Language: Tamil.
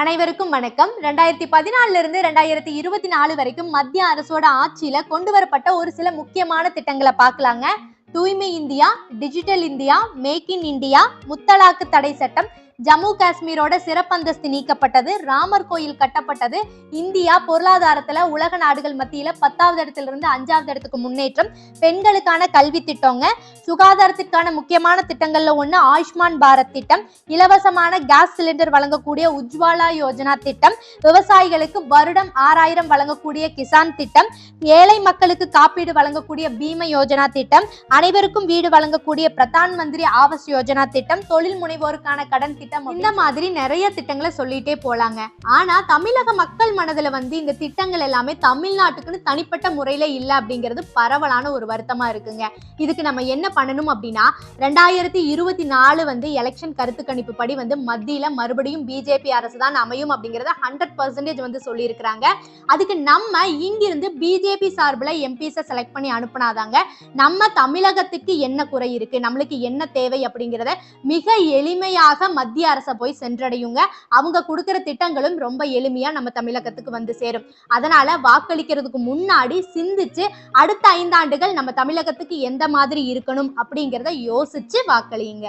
அனைவருக்கும் வணக்கம். ரெண்டாயிரத்தி பதினாலுல இருந்து ரெண்டாயிரத்தி இருபத்தி நாலு வரைக்கும் மத்திய அரசோட ஆட்சியில கொண்டு வரப்பட்ட ஒரு சில முக்கியமான திட்டங்களை பார்க்கலாங்க. தூய்மை India digital India make in India முத்தலாக்கு தடை சட்டம் ஜம்மு காஷ்மீரோட சிறப்பந்தஸ்து நீக்கப்பட்டது ராமர் கோயில் கட்டப்பட்டது. இந்தியா பொருளாதாரத்துல உலக நாடுகள் மத்தியில பத்தாவது இடத்துல இருந்து அஞ்சாவது இடத்துக்கு முன்னேற்றம். பெண்களுக்கான கல்வி திட்டங்க சுகாதாரத்திற்கான முக்கியமான திட்டங்கள்ல ஒண்ணு ஆயுஷ்மான் பாரத் திட்டம். இலவசமான கேஸ் சிலிண்டர் வழங்கக்கூடிய உஜ்வாலா யோஜனா திட்டம். விவசாயிகளுக்கு வருடம் ஆறாயிரம் வழங்கக்கூடிய கிசான் திட்டம். ஏழை மக்களுக்கு காப்பீடு வழங்கக்கூடிய பீம யோஜனா திட்டம். அனைவருக்கும் வீடு வழங்கக்கூடிய பிரதான் மந்திரி ஆவாஸ் யோஜனா திட்டம். தொழில் முனைவோருக்கான கடன் திட்டம் இந்த மாதிரி நிறைய திட்டங்களை சொல்லிட்டே போலாங்க. ஆனா தமிழக மக்கள் மனதுல வந்து இந்த திட்டங்கள் எல்லாமே தமிழ்நாட்டுக்குன்னு தனிப்பட்ட முறையில இல்ல அப்படிங்கிறது பரவலான ஒரு வருத்தமா இருக்குங்க. இதுக்கு நம்ம என்ன பண்ணணும் அப்படின்னா ரெண்டாயிரத்தி இருபத்தி நாலு வந்து எலெக்ஷன் கருத்து கணிப்பு படி வந்து மத்தியில மறுபடியும் பிஜேபி அரசு தான் அமையும் அப்படிங்கறத ஹண்ட்ரட் பர்சன்டேஜ் வந்து சொல்லியிருக்கிறாங்க. அதுக்கு நம்ம இங்கிருந்து பிஜேபி சார்பில் எம்பிஸை செலக்ட் பண்ணி அனுப்புனாதாங்க நம்ம தமிழகத்துக்கு என்ன குறை இருக்கு நம்மளுக்கு என்ன தேவை அப்படிங்கிறத மிக எளிமையாக மத்திய அரசை போய் சென்றடையுங்க. அவங்க கொடுக்கிற திட்டங்களும் ரொம்ப எளிமையா நம்ம தமிழகத்துக்கு வந்து சேரும். அதனால வாக்களிக்கிறதுக்கு முன்னாடி சிந்திச்சு அடுத்த ஐந்தாண்டுகள் நம்ம தமிழகத்துக்கு எந்த மாதிரி இருக்கணும் அப்படிங்கிறத யோசிச்சு வாக்களியுங்க.